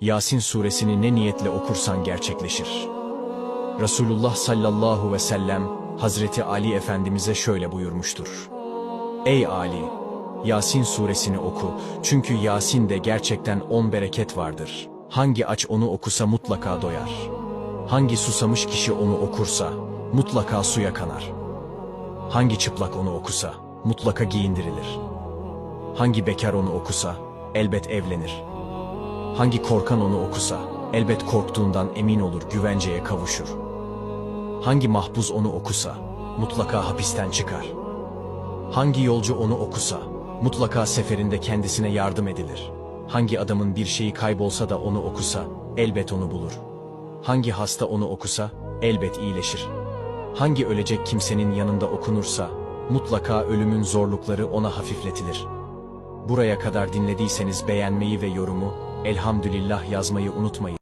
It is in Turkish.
Yasin suresini ne niyetle okursan gerçekleşir. Resulullah sallallahu ve sellem Hazreti Ali Efendimiz'e şöyle buyurmuştur. Ey Ali! Yasin suresini oku çünkü Yasin'de gerçekten on bereket vardır. Hangi aç onu okusa mutlaka doyar. Hangi susamış kişi onu okursa mutlaka suya kanar. Hangi çıplak onu okusa mutlaka giyindirilir. Hangi bekar onu okusa elbet evlenir. Hangi korkan onu okusa elbet korktuğundan emin olur güvenceye kavuşur. Hangi mahpus onu okusa mutlaka hapisten çıkar. Hangi yolcu onu okusa mutlaka seferinde kendisine yardım edilir. Hangi adamın bir şeyi kaybolsa da onu okusa elbet onu bulur. Hangi hasta onu okusa elbet iyileşir. Hangi ölecek kimsenin yanında okunursa mutlaka ölümün zorlukları ona hafifletilir. Buraya kadar dinlediyseniz beğenmeyi ve yorumu elhamdülillah yazmayı unutmayın.